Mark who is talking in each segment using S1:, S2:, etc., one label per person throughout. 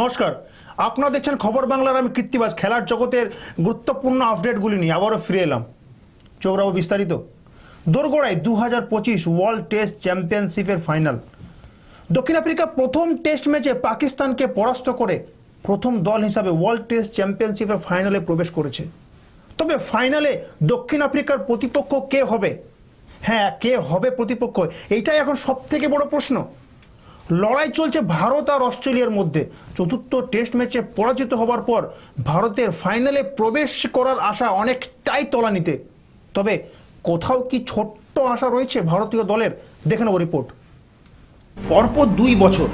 S1: নমস্কার। আপনারা দেখছেন খবর বাংলার আমি কৃত্তিবাস খেলার জগতের গুরুত্বপূর্ণ আপডেটগুলি নিয়ে আবারও ফিরে এলাম। চোখরাবো বিস্তারিত। দোরগোড়ায় দু হাজার পঁচিশ ওয়ার্ল্ড টেস্ট চ্যাম্পিয়নশিপের ফাইনাল। দক্ষিণ আফ্রিকা প্রথম টেস্ট ম্যাচে পাকিস্তানকে পরাস্ত করে প্রথম দল হিসাবে ওয়ার্ল্ড টেস্ট চ্যাম্পিয়নশিপের ফাইনালে প্রবেশ করেছে। তবে ফাইনালে দক্ষিণ আফ্রিকার প্রতিপক্ষ কে হবে? হ্যাঁ কে হবে প্রতিপক্ষ? এইটাই এখন সব থেকে বড় প্রশ্ন। লড়াই চলছে ভারত আর অস্ট্রেলিয়ার মধ্যে। চতুর্থ টেস্ট ম্যাচে পরাজিত হবার পর ভারতের ফাইনালে প্রবেশ করার আশা অনেকটাই তলানিতে। তবে কোথাও কি ছোট্ট আশা রয়েছে ভারতীয় দলের? দেখে নেব রিপোর্ট। পরপর দুই বছর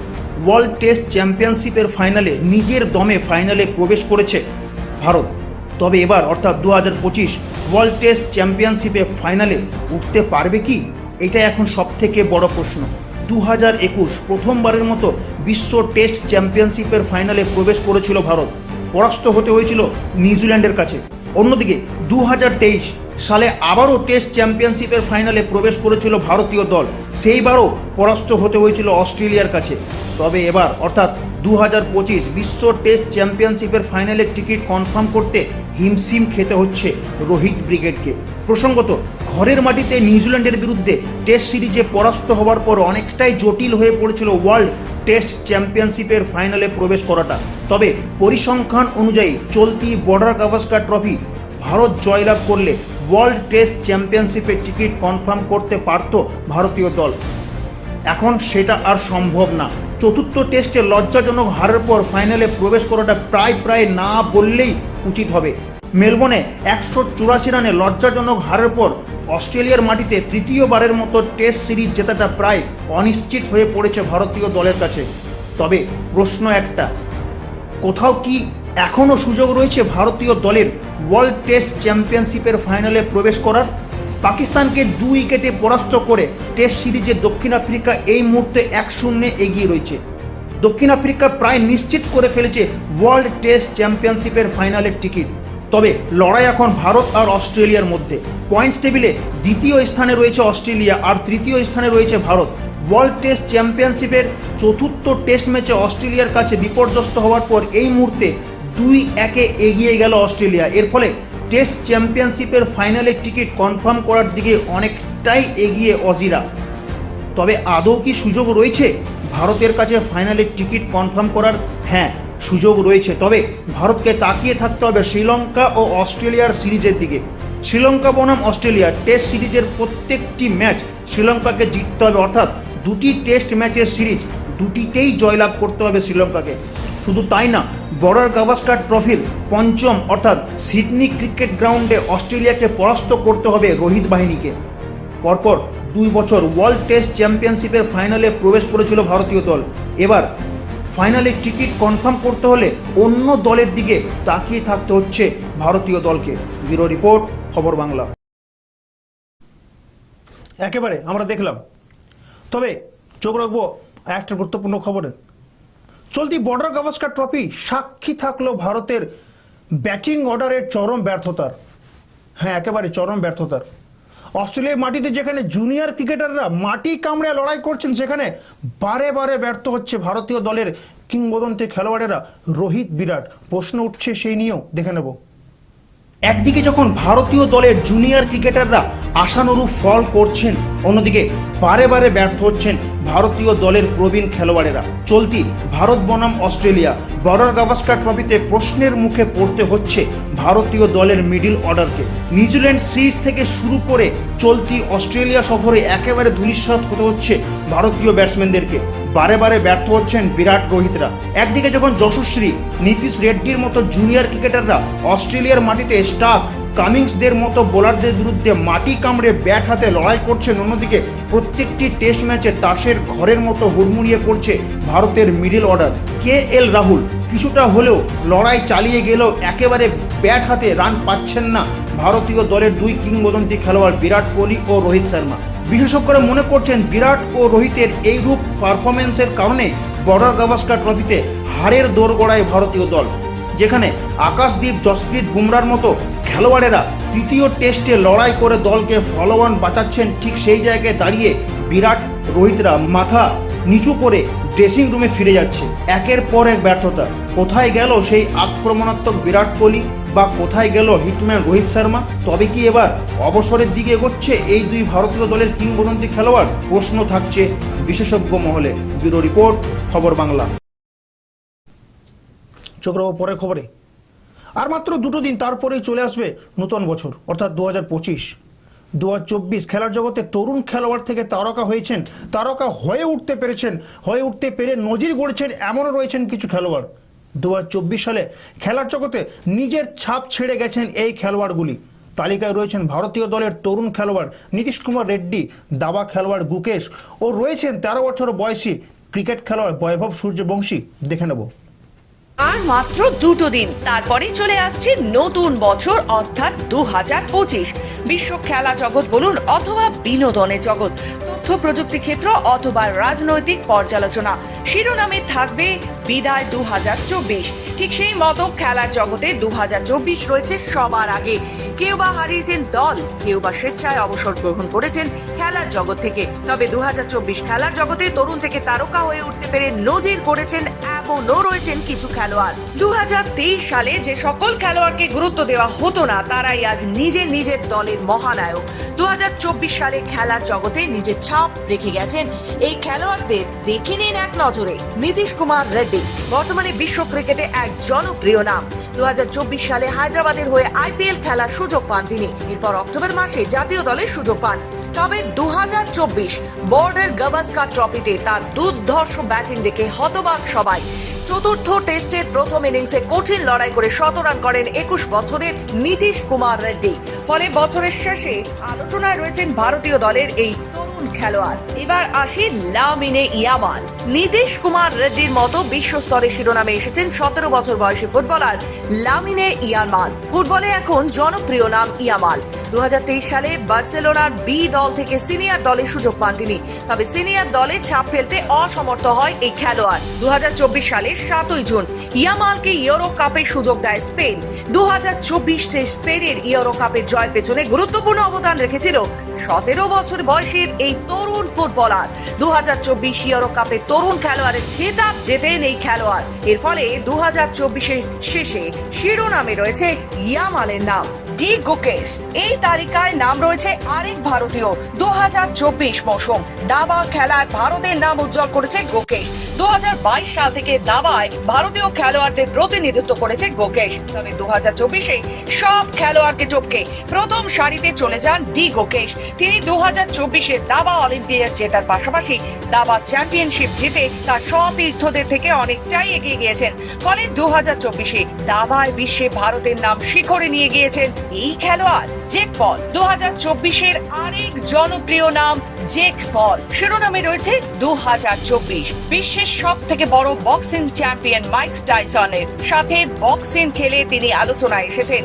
S1: ওয়ার্ল্ড টেস্ট চ্যাম্পিয়নশিপের ফাইনালে নিজের দমে ফাইনালে প্রবেশ করেছে ভারত। তবে এবার অর্থাৎ দু হাজার পঁচিশ ওয়ার্ল্ড টেস্ট চ্যাম্পিয়নশিপে ফাইনালে উঠতে পারবে কি? এটা এখন সব থেকে বড় প্রশ্ন। দু হাজার একুশ প্রথমবারের মতো বিশ্ব টেস্ট চ্যাম্পিয়নশিপের ফাইনালে প্রবেশ করেছিল ভারত। পরাস্ত হতে হয়েছিল নিউজিল্যান্ডের কাছে। অন্যদিকে দু হাজার তেইশ সালে আবারও টেস্ট চ্যাম্পিয়নশিপের ফাইনালে প্রবেশ করেছিল ভারতীয় দল। সেইবারও পরাস্ত হতে হয়েছিল অস্ট্রেলিয়ার কাছে। তবে এবার, অর্থাৎ দু বিশ্ব টেস্ট চ্যাম্পিয়নশিপের ফাইনালের টিকিট কনফার্ম করতে হিমসিম খেতে হচ্ছে রোহিত ব্রিগেডকে। প্রসঙ্গত ঘরের মাটিতে নিউজিল্যান্ডের বিরুদ্ধে টেস্ট সিরিজে পরাস্ত হওয়ার পর অনেকটাই জটিল হয়ে পড়েছিল ওয়ার্ল্ড টেস্ট চ্যাম্পিয়নশিপের ফাইনালে প্রবেশ করাটা। তবে পরিসংখ্যান অনুযায়ী চলতি বর্ডার গাভাস্কার ট্রফি ভারত জয়লাভ করলে ওয়ার্ল্ড টেস্ট চ্যাম্পিয়নশিপের টিকিট কনফার্ম করতে পারত ভারতীয় দল। এখন সেটা আর সম্ভব না। চতুর্থ টেস্টে লজ্জাজনক হারের পর ফাইনালে প্রবেশ করাটা প্রায় প্রায় না বললেই উচিত হবে। মেলবোর্নে একশো চুরাশি রানে লজ্জাজনক হারের পর অস্ট্রেলিয়ার মাটিতে তৃতীয়বারের মতো টেস্ট সিরিজ জেতাটা প্রায় অনিশ্চিত হয়ে পড়েছে ভারতীয় দলের কাছে। তবে প্রশ্ন একটা, কোথাও কি এখনও সুযোগ রয়েছে ভারতীয় দলের ওয়ার্ল্ড টেস্ট চ্যাম্পিয়নশিপের ফাইনালে প্রবেশ করার? পাকিস্তানকে দুই উইকেটে পরাস্ত করে টেস্ট সিরিজে দক্ষিণ আফ্রিকা এই মুহূর্তে এক শূন্যে এগিয়ে রয়েছে। দক্ষিণ আফ্রিকা প্রায় নিশ্চিত করে ফেলেছে ওয়ার্ল্ড টেস্ট চ্যাম্পিয়নশিপের ফাইনালের টিকিট। তবে লড়াই এখন ভারত আর অস্ট্রেলিয়ার মধ্যে। পয়েন্টস টেবিলে দ্বিতীয় স্থানে রয়েছে অস্ট্রেলিয়া আর তৃতীয় স্থানে রয়েছে ভারত। ওয়ার্ল্ড টেস্ট চ্যাম্পিয়নশিপের চতুর্থ টেস্ট ম্যাচে অস্ট্রেলিয়ার কাছে বিপর্যস্ত হওয়ার পর এই মুহূর্তে দুই একে এগিয়ে গেল অস্ট্রেলিয়া। এর ফলে টেস্ট চ্যাম্পিয়নশিপের ফাইনালের টিকিট কনফার্ম করার দিকে অনেকটাই এগিয়ে অজিরা। তবে আদৌ কি সুযোগ রয়েছে? ভারতের কাছে ফাইনালের টিকিট কনফার্ম করার? হ্যাঁ সুযোগ রয়েছে। তবে ভারতকে তাকিয়ে থাকতে হবে শ্রীলঙ্কা ও অস্ট্রেলিয়ার সিরিজের দিকে। শ্রীলঙ্কা বনাম অস্ট্রেলিয়া টেস্ট সিরিজের প্রত্যেকটি ম্যাচ শ্রীলঙ্কাকে জিততে হবে। অর্থাৎ দুটি টেস্ট ম্যাচের সিরিজ দুটিতেই জয়লাভ করতে হবে শ্রীলঙ্কাকে। শুধু তাই না, বর্ডার গাভাস্কার ট্রফির পঞ্চম অর্থাৎ সিডনি ক্রিকেট গ্রাউন্ডে অস্ট্রেলিয়াকে পরাস্ত করতে হবে রোহিত বাহিনীকে। পরপর দুই বছর ওয়ার্ল্ড টেস্ট চ্যাম্পিয়নশিপের ফাইনালে প্রবেশ করেছিল ভারতীয় দল। এবার ফাইনালে টিকিট কনফার্ম করতে হলে অন্য দলের দিকে তাকিয়ে থাকতে হচ্ছে ভারতীয় দলকে। ব্যুরো রিপোর্ট, খবর বাংলা। একেবারে, আমরা দেখলাম। তবে চোখ রাখব একটা গুরুত্বপূর্ণ খবরে। চলতি বর্ডার গাভাস্কার ট্রফি সাক্ষী থাকল ভারতের ব্যাটিং অর্ডারের চরম ব্যর্থতার। হ্যাঁ একেবারে চরম ব্যর্থতার। অস্ট্রেলিয়ার মাটিতে যেখানে জুনিয়র ক্রিকেটাররা মাটি কামড়ে লড়াই করছেন, সেখানে বারে বারে ব্যর্থ হচ্ছে ভারতীয় দলের কিংবদন্তি খেলোয়াড়েরা। রোহিত বিরাট, প্রশ্ন উঠছে সেই নিয়েও, দেখে নেব। একদিকে যখন ভারতীয় দলের জুনিয়র ক্রিকেটাররা আশানুরূপ ফল করছেন, অন্যদিকে বারে বারে ব্যর্থ হচ্ছেন ভারতীয় দলের প্রবীণ খেলোয়াড়েরা। চলতি ভারত বনাম অস্ট্রেলিয়া বর্ডার গাভাস্কার ট্রফিতে প্রশ্নের মুখে পড়তে হচ্ছে ভারতীয় দলের মিডিল অর্ডারকে। নিউজিল্যান্ড সিরিজ থেকে শুরু করে চলতি অস্ট্রেলিয়া সফরে একেবারে ধূলিসাৎ হতে হচ্ছে ভারতীয় ব্যাটসম্যানদেরকে। বারে বারে ব্যর্থ হচ্ছেন বিরাট রোহিতরা। একদিকে যখন যশস্বী, নীতিশ রেড্ডির মতো জুনিয়র ক্রিকেটাররা অস্ট্রেলিয়ার মাটিতে স্টাফ কামিংসদের মতো বোলারদের বিরুদ্ধে মাটি কামড়ে ব্যাট হাতে লড়াই করছেন অন্যদিকে প্রত্যেকটি টেস্ট ম্যাচে তাসের ঘরের মতো হুড়মুড়িয়ে পড়ছে ভারতের middle order K L Rahul? কিছুটা হলেও লড়াই চালিয়ে গেলেও একেবারে ব্যাট হাতে রান পাচ্ছেন না ভারতীয় দলের দুই কিংবদন্তি খেলোয়াড় বিরাট কোহলি ও রোহিত শর্মা। বিশেষজ্ঞরা মনে করছেন বিরাট ও রোহিতের এই রূপ পারফরমেন্সের কারণে বর্ডার গাভাস্কার ট্রফিতে হারের দোরগোড়ায় ভারতীয় দল। যেখানে আকাশদীপ, জসপ্রীত বুমরার মতো খেলোয়াড়েরা তৃতীয় টেস্টে লড়াই করে দলকে ফলোয়ান বাঁচাচ্ছেন ঠিক সেই জায়গায় দাঁড়িয়ে বিরাট রোহিতরা মাথা নিচু করে ড্রেসিং রুমে ফিরে যাচ্ছে। একের পর এক ব্যর্থতা। কোথায় গেল সেই আক্রমণাত্মক বিরাট কোহলি বা কোথায় গেল হিটম্যান রোহিত শর্মা? তবে কি এবার অবসরের দিকে এগোচ্ছে এই দুই ভারতীয় দলের কিংবদন্তি খেলোয়াড়? প্রশ্ন থাকছে বিশেষজ্ঞ মহলে। ব্যুরো রিপোর্ট, খবর বাংলা। চোখ পরের খবরে। আর মাত্র দুটো দিন তারপরেই চলে আসবে নতুন বছর, অর্থাৎ দু হাজার পঁচিশ দু খেলার জগতে তরুণ খেলোয়াড় থেকে তারকা হয়েছেন, তারকা হয়ে উঠতে পেরেছেন, হয়ে উঠতে পেরে নজির গড়েছেন এমনও রয়েছেন কিছু খেলোয়াড়। দু হাজার চব্বিশ সালে খেলার জগতে নিজের ছাপ ছেড়ে গেছেন এই খেলোয়াড়গুলি। তালিকায় রয়েছেন ভারতীয় দলের তরুণ খেলোয়াড় নীতিশ কুমার রেড্ডি, দাবা খেলোয়াড় গুকেশ ও রয়েছেন তেরো বছর বয়সী ক্রিকেট খেলোয়াড় বৈভব সূর্যবংশী। দেখে নেব।
S2: আর মাত্র দুটো দিন। তারপরে চলে আসছে নতুন বছর, অর্থাৎ দু হাজার পঁচিশ। বিশ্ব খেলা জগৎ বলুন অথবা বিনোদনের জগৎ। তথ্য প্রযুক্তি ক্ষেত্র অথবা রাজনৈতিক পর্যালোচনা। শিরোনামে থাকবে বিদায় দু ঠিক সেই মতো খেলার জগতে দু হাজার চব্বিশ রয়েছে সবার আগে। কেউ বা হারিয়েছেন দল, কেউ বা স্বেচ্ছায় অবসর গ্রহণ করেছেন খেলার জগৎ থেকে। তবে দু হাজার চব্বিশ খেলার জগতে তরুণ থেকে তারকা হয়ে উঠতে পেরে নজির করেছেন এমনও রয়েছেন কিছু খেলোয়াড়। দু হাজার তেইশ সালে যে সকল খেলোয়াড়কে গুরুত্ব দেওয়া হতো না, তারাই আজ নিজের নিজের দলের মহানায়ক। দু হাজার চব্বিশ সালে খেলার জগতে নিজের ছাপ রেখে গেছেন। এই খেলোয়াড়দের দেখে নিন এক নজরে। নীতিশ কুমার রেড্ডি। বর্তমানে বিশ্ব ক্রিকেটে এক জনপ্রিয় নাম। দুহাজার চব্বিশ সালে হায়দ্রাবাদের হয়ে আইপিএল খেলার সুযোগ পান তিনি। এরপর অক্টোবর মাসে জাতীয় দলের সুযোগ পান। তবে চব্বিশ বোর্ডের গাভাস্কার ট্রফিতে তার দুর্ধর্ষ ব্যাটিং দেখে হতবাক সবাই। চতুর্থ টেস্টের প্রথম ইনিংসে কঠিন লড়াই করে শত রান করেন একুশ বছরের নীতিশ কুমার রেড্ডি। ফলে বছরের শেষে আলোচনায় রয়েছেন ভারতীয় দলের এই খেলোয়াড়। এবার আসি লামিনে ইয়ামাল। নীতিশ কুমার রেড্ডির মতো বিশ্বস্তরে শিরোনামে এসেছেন সতেরো বছর বয়সী ফুটবলার লামিনে ইয়ামাল। ফুটবলে এখন জনপ্রিয় নাম ইয়ামাল। দু সালে বার্সেলোনার বি দল থেকে সিনিয়র দলে সুযোগ পান তিনি। তবে সিনিয়র দলে ছাপ ফেলতে অসমর্থ হয় এই খেলোয়াড়। দু সালের সাতই জুন ইয়ামালকে ইউরো কাপের সুযোগ দেয় স্পেন। দু স্পেনের ইউরো কাপের জয়ের পেছনে গুরুত্বপূর্ণ অবদান রেখেছিল সতেরো বছর বয়সের এই তরুণ ফুটবলার। দু হাজার চব্বিশ ইউরো কাপের তরুণ খেলোয়াড়ের খেতাব জেতেন এই খেলোয়াড়। এর ফলে দু হাজার চব্বিশের শেষে শিরোনামে রয়েছে ইয়ামালের নাম। ডি গুকেশ। এই তালিকায় নাম রয়েছে আরেক ভারতীয় দু হাজার চব্বিশ মৌসুম। দাবা খেলায় ভারতের নাম উজ্জ্বল করেছে গোকেশ। দুহাজার বাইশ সাল থেকে দাবায় ভারতীয় খেলোয়াড়দের প্রতিনিধিত্ব করেছে গোকেশ। তবে দু হাজার চব্বিশে সব খেলোয়াড়কে চটকে প্রথম সারিতে চলে যান ডি গোকেশ। তিনি দু হাজার চব্বিশে দাবা অলিম্পিয়াড জেতার পাশাপাশি দাবা চ্যাম্পিয়নশিপ জিতে তার সতীর্থদের থেকে অনেকটাই এগিয়ে গিয়েছেন। ফলে দু হাজার চব্বিশে দাবায় বিশ্বে ভারতের নাম শিখরে নিয়ে গিয়েছেন এই খেলোয়াড় জেক পল দু হাজার চব্বিশের আরেক জনপ্রিয় নাম জেক পল শিরোনামে রয়েছে দু হাজার চব্বিশ, বিশ্বের সব থেকে বড় বক্সিং চ্যাম্পিয়ন মাইক টাইসনের সাথে বক্সিং খেলে তিনি আলোচনায় এসেছেন।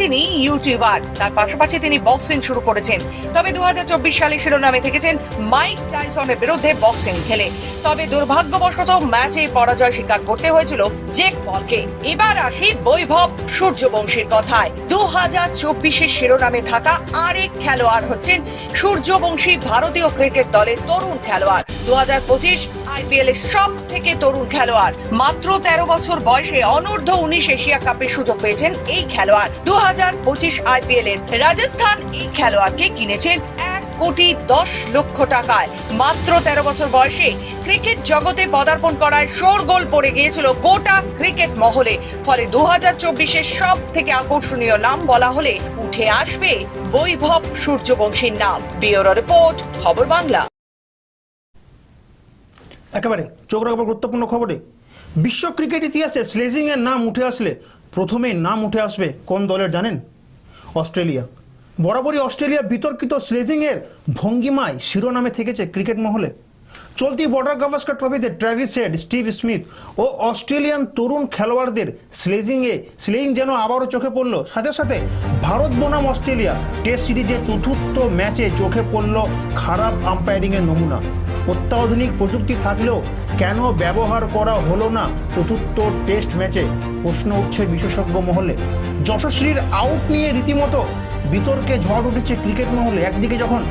S2: তিনি ইউটিউবার। তার পাশাপাশি তিনি বক্সিং শুরু করেছেন। তবে দু সালে শিরোনামে থেকেছেন মাইক টাইসনের বিরুদ্ধে বক্সিং খেলে। তবে দুর্ভাগ্যবশত ম্যাচে পরাজয় স্বীকার করতে হয়েছিল জেক পলকে। এবার আসি বৈভব সূর্যবংশীর কথায়। দু হাজার চব্বিশের শিরোনামে থাকা আরেক খেলোয়াড় হচ্ছেন সূর্যবংশী ভারতীয় ক্রিকেট দলের তরুণ খেলোয়াড়। দু হাজার পঁচিশ আইপিএল এর সব থেকে তরুণ খেলোয়াড়। মাত্র তেরো বছর বয়সে অনূর্ধ্ব উনিশ এশিয়া কাপের সুযোগ পেয়েছেন এই খেলোয়াড়। দু হাজার পঁচিশ আইপিএল এর রাজস্থান এই খেলোয়াড়কে কিনেছেন কোটি দশ লক্ষ টাকায়। মাত্র তেরো বছর বয়সে ক্রিকেট জগতে পদার্পণ করায় শোরগোল পড়ে গিয়েছিল গোটা ক্রিকেট মহলে। ফলে দু হাজার চব্বিশের সব থেকে আকর্ষণীয় নাম বলা হলে উঠে আসবে বৈভব সূর্যবংশীর নাম। বিওরো রিপোর্ট, খবর বাংলা।
S1: একেবারে, চোখ রাখব গুরুত্বপূর্ণ খবরে। বিশ্ব ক্রিকেট ইতিহাসে স্লেজিং এর নাম উঠে আসলে প্রথমে নাম উঠে আসবে কোন দলের জানেন? অস্ট্রেলিয়া। বরাবরই অস্ট্রেলিয়া বিতর্কিত স্লেজিং এর ভঙ্গিমায় শিরোনামে থেকেছে ক্রিকেট মহলে। চলতি বর্ডার গাভাস্কার ট্রফিতে ট্র্যাভিস হেড, স্টিভ স্মিথ ও অস্ট্রেলিয়ান তরুণ খেলোয়াড়দের স্লেজিংয়ে স্লেজিং যেন আবারও চোখে পড়ল। সাথে সাথে ভারত বনাম অস্ট্রেলিয়া টেস্ট সিরিজে চতুর্থ ম্যাচে চোখে পড়ল খারাপ আম্পায়ারিংয়ের নমুনা। অত্যাধুনিক প্রযুক্তি থাকলেও কেন ব্যবহার করা হলো না চতুর্থ টেস্ট ম্যাচে? প্রশ্ন উঠছে বিশেষজ্ঞ মহলে। যশস্বীর আউট নিয়ে রীতিমতো বিতর্কে ঝড় উঠেছে ক্রিকেট মহলে। একদিকে যখন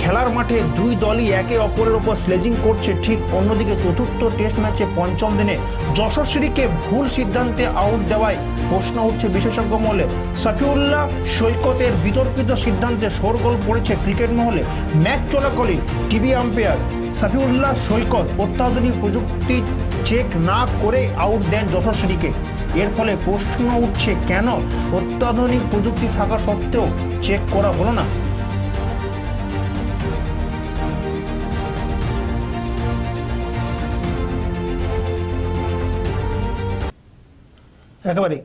S1: খেলার মাঠে দুই দলই একে অপরের ওপর স্লেজিং করছে, ঠিক অন্যদিকে চতুর্থ টেস্ট ম্যাচে পঞ্চম দিনে যশস্বীকে ভুল সিদ্ধান্তে আউট দেওয়ায় প্রশ্ন উঠছে বিশেষজ্ঞ মহলে। সাফিউল্লাহ সৈকতের বিতর্কিত সিদ্ধান্তে শোরগোল পড়েছে ক্রিকেট মহলে। ম্যাচ চলাকালীন টিভি আম্পায়ার সাফিউল্লাহ সৈকত অত্যাধুনিক প্রযুক্তি চেক না করে আউট দেন যশস্বীকে এর ফলে প্রশ্ন উঠছে কেন অত্যাধুনিক প্রযুক্তি থাকা সত্ত্বেও চেক করা হলো না? একেবারে,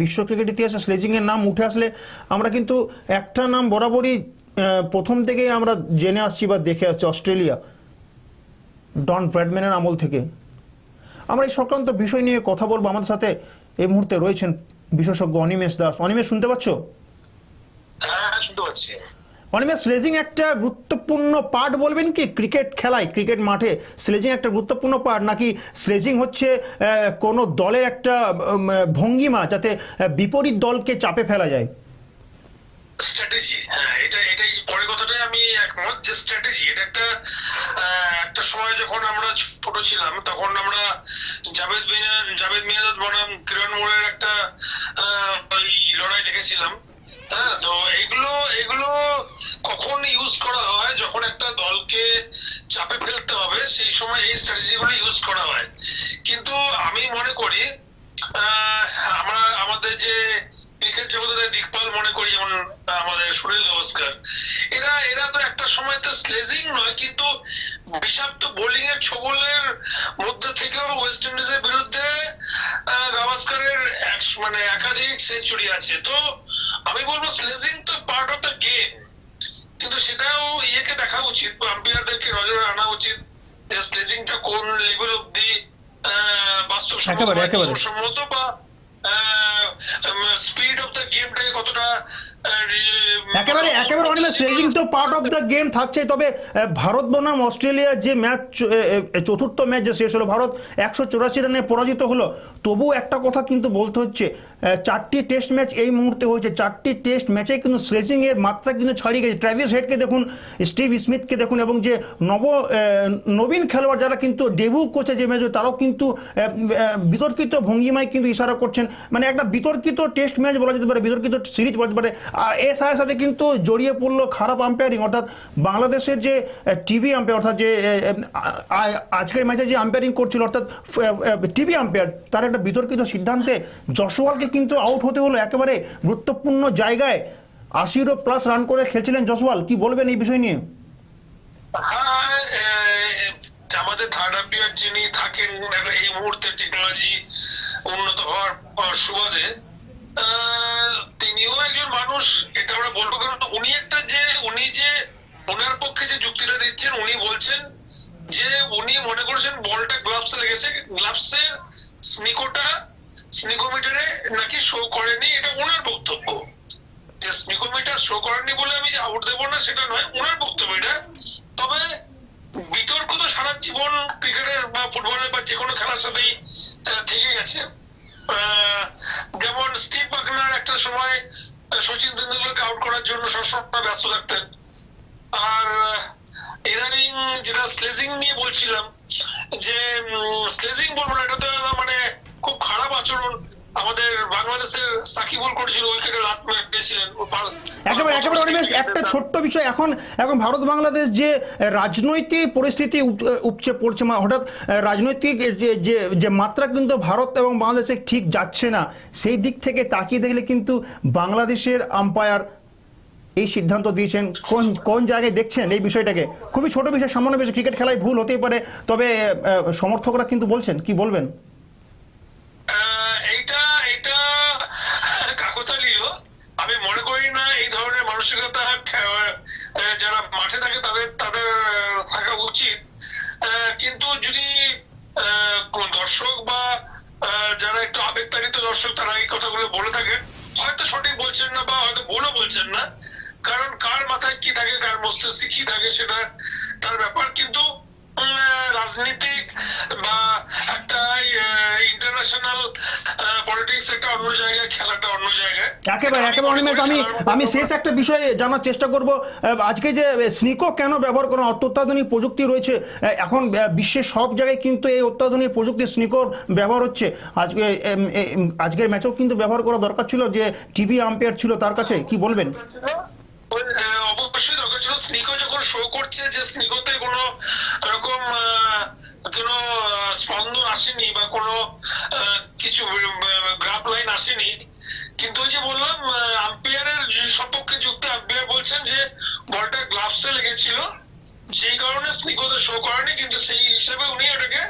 S1: বিশ্ব ক্রিকেট ইতিহাসে স্লেজিংয়ের নাম উঠে আসলে আমরা কিন্তু একটা নাম বরাবরই প্রথম থেকেই আমরা জেনে আসছি বা দেখে আসছি, অস্ট্রেলিয়া। ডন ব্র্যাডম্যানের আমল থেকে। আমরা এই সংক্রান্ত বিষয় নিয়ে কথা বলব। আমাদের সাথে এই মুহূর্তে রয়েছেন বিশেষজ্ঞ অনিমেষ দাস। অনিমেষ শুনতে পাচ্ছ?
S3: হ্যাঁ হ্যাঁ,
S1: অনিমেষ স্লেজিং একটা গুরুত্বপূর্ণ পার্ট বলবেন কি? ক্রিকেট খেলায় ক্রিকেট মাঠে স্লেজিং একটা গুরুত্বপূর্ণ পার্ট। নাকি স্লেজিং হচ্ছে কোনো দলের একটা ভঙ্গিমা যাতে বিপরীত দলকে চাপে ফেলা যায়?
S3: স্ট্র্যাটেজি হ্যাঁ এটা, এটাই পরের কথাটাই আমি একমত যে স্ট্র্যাটেজি এটা একটা একটা সময় যখন আমরা ছোট ছিলাম, তখন আমরা জাভেদ মিয়া, জাভেদ মিয়াদ বনাম, কিরণ মোড়ের একটা ওই লড়াই দেখেছিলাম হ্যাঁ তো এগুলো এগুলো কখন ইউজ করা হয়, যখন একটা দলকে চাপে ফেলতে হবে, সেই সময় এই স্ট্র্যাটেজিগুলো ইউজ করা হয়। কিন্তু আমি মনে করি আমরা, আমাদের যে জগতের দিকপাল মনে করি যেমন আমাদের সুনীল গাভাস্কর এরা এরা তো একটা সময় তো স্লেজিং নয় কিন্তু বিষাক্ত বোলিং এর ছবলের মধ্যে থেকেও ওয়েস্ট ইন্ডিজের বিরুদ্ধে আহ, মানে একাধিক সেঞ্চুরি আছে। তো আমি বলব স্লেজিং তো পার্ট অফ দ্য গেম কিন্তু সেটাও ইয়েকে দেখা উচিত আম্পায়ারদেরকে নজরে আনা উচিত যে স্লেজিংটা কোন লেভেল অব্দি বাস্তব
S1: একেবারে, একেবারে।
S3: সম্মত বা স্পিড অফ দ্য গেমটাকে কতটা
S1: একেবারে একেবারে অনিমেষ স্লেজিং তো পার্ট অফ দ্য গেম থাকছে। তবে ভারত বনাম অস্ট্রেলিয়া যে ম্যাচ চতুর্থ ম্যাচ যে শেষ হলো, ভারত একশো চুরাশি রানে পরাজিত হলো। তবুও একটা কথা কিন্তু বলতে হচ্ছে চারটি টেস্ট ম্যাচ এই মুহূর্তে হয়েছে। চারটি টেস্ট ম্যাচে কিন্তু স্লেজিং এর মাত্রা কিন্তু ছাড়িয়ে গেছে। ট্র্যাভিস হেডকে দেখুন স্টিভ স্মিথকে দেখুন, এবং যে নব নবীন খেলোয়াড় যারা কিন্তু ডেবু করছে যে ম্যাচ তারাও কিন্তু বিতর্কিত ভঙ্গিমায় কিন্তু ইশারা করছেন। মানে একটা বিতর্কিত টেস্ট ম্যাচ বলা যেতে পারে, বিতর্কিত সিরিজ বলা যেতে পারে। আর এর সাথে সাথে কিন্তু জড়িয়ে পড়ল খারাপ আম্পায়ারিং অর্থাৎ বাংলাদেশের যে টিভি আম্পায়ার অর্থাৎ যে আজকের ম্যাচে যে আম্পায়ারিং করছিল, অর্থাৎ টিভি আম্পায়ার তার একটা বিতর্কিত সিদ্ধান্তে জসওয়ালকে কিন্তু আউট হতে হলো একেবারে গুরুত্বপূর্ণ জায়গায়। আশিরও প্লাস রান করে খেলছিলেন জসওয়াল কি বলবেন এই বিষয় নিয়ে?
S3: হ্যাঁ আমাদের থার্ড আম্পায়ার যিনি থাকেন, এই মুহূর্তে টেকনোলজি উন্নত হওয়ার সুবাদে তিনিও একজন মানুষ, এটা আমরা বলব কারণ উনি একটা যে, উনি যে, ওনার পক্ষে যে যুক্তিটা দিচ্ছেন, উনি বলছেন যে, উনি মনে করেছেন বলটা গ্লাভসে লেগেছে, গ্লাভসের স্নিকোটা স্নিকোমিটারে নাকি শো করেনি, এটা ওনার বক্তব্য। যে স্নিকোমিটার শো করেনি বলে আমি যে আউট দেবো না, সেটা নয়, ওনার বক্তব্য এটা। তবে বিতর্ক তো সারা জীবন ক্রিকেটের বা ফুটবলের বা যে কোনো খেলার সাথেই থেকে গেছে। যেমন স্টিভ বাকনার একটা সময় সচিন তেন্ডুলকারকে আউট করার জন্য সবসময় ব্যস্ত থাকতেন। আর ইদানিং যেটা স্লেজিং নিয়ে বলছিলাম, যে স্লেজিং বলব না, এটা তো মানে খুব খারাপ আচরণ। আমাদের বাংলাদেশের সাকিবুল করেছিল উইকেটে লাত মেরেছিলেন
S1: একেবারে একেবারে অনিমেষ একটা ছোট্ট বিষয় এখন এখন ভারত বাংলাদেশ যে রাজনৈতিক পরিস্থিতি উপচে পড়ছে মা হঠাৎ রাজনৈতিক যে- যে যে মাত্রা কিন্তু ভারত এবং বাংলাদেশে ঠিক যাচ্ছে না সেই দিক থেকে তাকিয়ে দেখলে কিন্তু বাংলাদেশের আম্পায়ার এই সিদ্ধান্ত দিয়েছেন। কোন কোন জায়গায় দেখছেন এই বিষয়টাকে? খুবই ছোট বিষয় সামান্য বিষয় ক্রিকেট খেলায় ভুল হতেই পারে তবে সমর্থকরা কিন্তু বলছেন কি বলবেন?
S3: মানসিকতা যারা মাঠে থাকে তাদের তাদের থাকা উচিত। কিন্তু যদি দর্শক বা যারা একটু আবেগতাড়িত দর্শক, তারা এই কথাগুলো বলে থাকেন হয়তো সঠিক বলছেন না বা হয়তো ভুলও বলছেন না। কারণ কার মাথায় কি থাকে, কার মস্তিষ্কে কি থাকে সেটা তার ব্যাপার। কিন্তু রাজনীতিক বা একটা ইন্টারন্যাশনাল পলিটিক্স একটা অন্য জায়গায় খেলাটা অন্য জায়গায়।
S1: একেবারে একেবারে অনিমেষ আমি শেষ একটা বিষয়ে জানার চেষ্টা করব। আজকে যে স্নিকো কেন ব্যবহার করা অত্যাধুনিক প্রযুক্তি রয়েছে এখন বিশ্বের সব জায়গায় কিন্তু এই অত্যাধুনিক প্রযুক্তি স্নিকোর ব্যবহার হচ্ছে। আজকে আজকের ম্যাচেও কিন্তু ব্যবহার করা দরকার ছিল যে টিভি আম্পায়ার ছিল তার কাছে কি বলবেন?
S3: অবশ্যই দরকার ছিল। স্নিকো যখন শো করছে যে স্নিকোতে কোনো রকম আহ, কোনো স্পন্দন আসেনি বা কোনো কিছু কিন্তু ওই যে বললাম আম্পায়ারের সপক্ষে যুক্ত আম্পায়ার বলছেন যে, বলটা গ্লাভসে লেগেছিল। যেই কারণে স্নিকোতে শো করেনি, কিন্তু সেই হিসেবে উনি এটাকে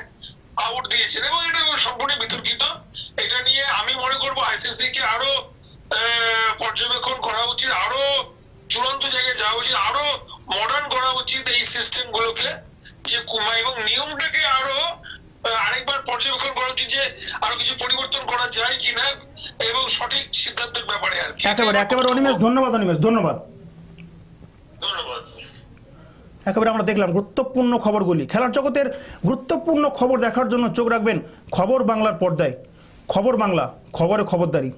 S3: আউট দিয়েছেন এবং এটা সম্পূর্ণ বিতর্কিত। এটা নিয়ে আমি মনে করব আইসিসি কে আরও পর্যবেক্ষণ করা উচিত, আরও চূড়ান্ত জায়গায় যাওয়া উচিত, আরও মডার্ন করা উচিত এই সিস্টেম গুলোকে। যে এবং নিয়মটাকে আরও আরেকবার পর্যবেক্ষণ করা উচিত যে আরও কিছু পরিবর্তন করা যায় কিনা এবং সঠিক সিদ্ধান্তের ব্যাপারে আর কি।
S1: একেবারে একেবারে অনিমেষ ধন্যবাদ অনিমেষ ধন্যবাদ।
S3: ধন্যবাদ।
S1: একেবারে আমরা দেখলাম গুরুত্বপূর্ণ খবরগুলি। খেলার জগতের গুরুত্বপূর্ণ খবর দেখার জন্য চোখ রাখবেন খবর বাংলার পর্দায়। খবর বাংলা খবরে খবরদারি।